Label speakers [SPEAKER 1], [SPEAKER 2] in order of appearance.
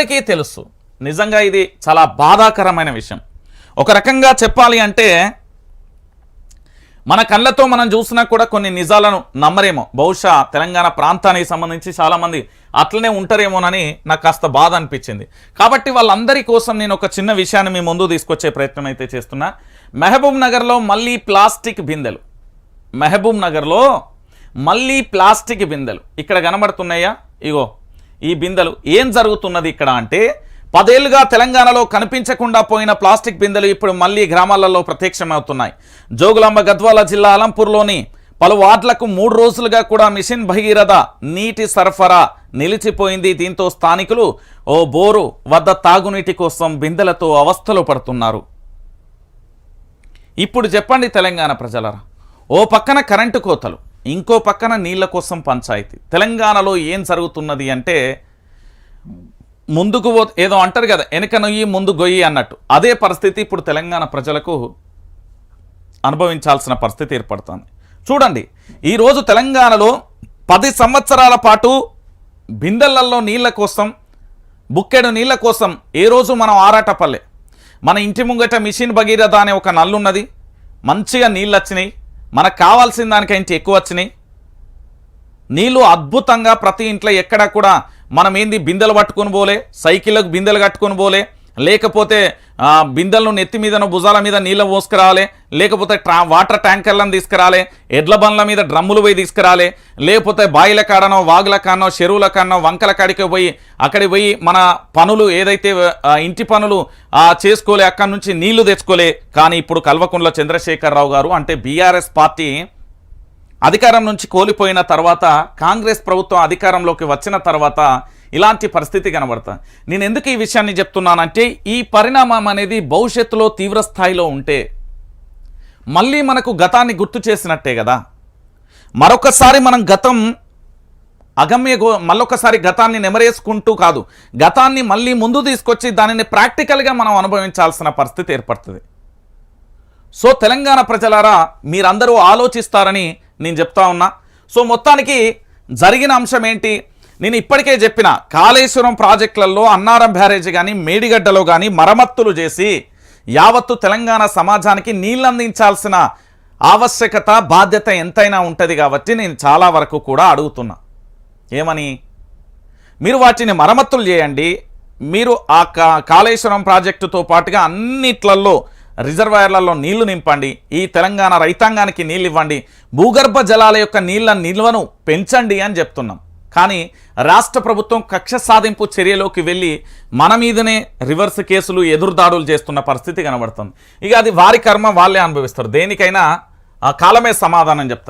[SPEAKER 1] అందరికీ తెలుసు. నిజంగా ఇది చాలా బాధాకరమైన విషయం. ఒక రకంగా చెప్పాలి అంటే మన కళ్ళతో మనం చూసినా కూడా కొన్ని నిజాలను నమ్మరేమో. బహుశా తెలంగాణ ప్రాంతానికి సంబంధించి చాలామంది అట్లనే ఉంటారేమోనని నాకు కాస్త బాధ అనిపించింది. కాబట్టి వాళ్ళందరి కోసం నేను ఒక చిన్న విషయాన్ని మీ ముందు తీసుకొచ్చే ప్రయత్నం అయితే చేస్తున్నా. మెహబూబ్ నగర్లో మళ్ళీ ప్లాస్టిక్ బిందెలు. మెహబూబ్ నగర్లో మళ్ళీ ప్లాస్టిక్ బిందెలు. ఇక్కడ కనబడుతున్నాయా? ఇగో ఈ బిందెలు ఏం జరుగుతున్నది ఇక్కడ అంటే పదేళ్ళుగా తెలంగాణలో కనిపించకుండా పోయిన ప్లాస్టిక్ బిందెలు ఇప్పుడు మళ్ళీ గ్రామాలలో ప్రత్యక్షమవుతున్నాయి. జోగులాంబ గద్వాల జిల్లా అలంపూర్లోని పలు వార్డులకు మూడు రోజులుగా కూడా మిషన్ భగీరథ నీటి సరఫరా నిలిచిపోయింది. దీంతో స్థానికులు ఓ బోరు వద్ద తాగునీటి కోసం బిందెలతో అవస్థలు పడుతున్నారు. ఇప్పుడు చెప్పండి తెలంగాణ ప్రజలరా ఓ పక్కన కరెంటు కోతలు ఇంకో పక్కన నీళ్ళ కోసం పంచాయతీ. తెలంగాణలో ఏం జరుగుతున్నది అంటే ముందుకు పో ఏదో అంటారు కదా వెనక నొయ్యి ముందు గొయ్యి అన్నట్టు. అదే పరిస్థితి ఇప్పుడు తెలంగాణ ప్రజలకు అనుభవించాల్సిన పరిస్థితి ఏర్పడుతుంది. చూడండి ఈరోజు తెలంగాణలో పది సంవత్సరాల పాటు బిందెలల్లో నీళ్ళ కోసం బుక్కెడు నీళ్ళ కోసం ఏ రోజు మనం ఆరాటపల్లె మన ఇంటి ముంగట మిషన్ భగీరథ అనే ఒక నల్లున్నది. మంచిగా నీళ్ళు వచ్చినాయి మనకు కావాల్సిన దానికంటే ఎక్కువ వచ్చినాయి. నీళ్ళు అద్భుతంగా ప్రతి ఇంట్లో ఎక్కడ కూడా మనం ఏంది బిందెలు పట్టుకొని పోలే సైకిళ్ళకు బిందెలు కట్టుకొని పోలే లేకపోతే బిందెలను నెత్తి మీదనో భుజాల మీద నీళ్ళ పోసుకురావాలి లేకపోతే ట్రా వాటర్ ట్యాంకర్లను తీసుకురాలే ఎడ్ల బండ్ల మీద డ్రమ్ములు పోయి తీసుకురాలే లేకపోతే బాయిల కాడనో వాగుల కానో చెరువుల కాడనో వంకల కాడికి పోయి అక్కడికి పోయి మన పనులు ఏదైతే ఇంటి పనులు చేసుకోలే అక్కడి నుంచి నీళ్ళు తెచ్చుకోలే. కానీ ఇప్పుడు కల్వకుంట్ల చంద్రశేఖరరావు గారు అంటే బీఆర్ఎస్ పార్టీ అధికారం నుంచి కోల్పోయిన తర్వాత కాంగ్రెస్ ప్రభుత్వం అధికారంలోకి వచ్చిన తర్వాత ఇలాంటి పరిస్థితి కనబడతాను నేను ఎందుకు ఈ విషయాన్ని చెప్తున్నానంటే ఈ పరిణామం అనేది భవిష్యత్తులో తీవ్ర స్థాయిలో ఉంటే మళ్ళీ మనకు గతాన్ని గుర్తు చేసినట్టే కదా. మరొకసారి మనం గతం అగమ్య గో మళ్ళొకసారి గతాన్ని నెమరేసుకుంటూ కాదు గతాన్ని మళ్ళీ ముందు తీసుకొచ్చి దానిని ప్రాక్టికల్గా మనం అనుభవించాల్సిన పరిస్థితి ఏర్పడుతుంది. సో తెలంగాణ ప్రజలారా మీరందరూ ఆలోచిస్తారని నేను చెప్తా ఉన్నా. సో మొత్తానికి జరిగిన అంశం ఏంటి? నేను ఇప్పటికే చెప్పిన కాళేశ్వరం ప్రాజెక్టులలో అన్నారం బ్యారేజ్ కానీ మేడిగడ్డలో కానీ మరమ్మత్తులు చేసి యావత్తు తెలంగాణ సమాజానికి నీళ్ళు అందించాల్సిన ఆవశ్యకత బాధ్యత ఎంతైనా ఉంటుంది కాబట్టి నేను చాలా వరకు కూడా అడుగుతున్నా. ఏమని? మీరు వాటిని మరమ్మతులు చేయండి. మీరు ఆ కా- కాళేశ్వరం ప్రాజెక్టుతో పాటుగా అన్నిట్లలో రిజర్వాయర్లలో నీళ్ళు నింపండి. ఈ తెలంగాణ రైతాంగానికి నీళ్ళు ఇవ్వండి భూగర్భ జలాల యొక్క నీళ్ళ నిల్వను పెంచండి అని చెప్తున్నాం. కానీ రాష్ట్ర ప్రభుత్వం కక్ష సాధింపు చర్యలోకి వెళ్ళి మన మీదనే రివర్స్ కేసులు ఎదురుదాడులు చేస్తున్న పరిస్థితి కనబడుతుంది. ఇక అది వారి కర్మ వాళ్ళే అనుభవిస్తారు. దేనికైనా ఆ కాలమే సమాధానం చెప్తారు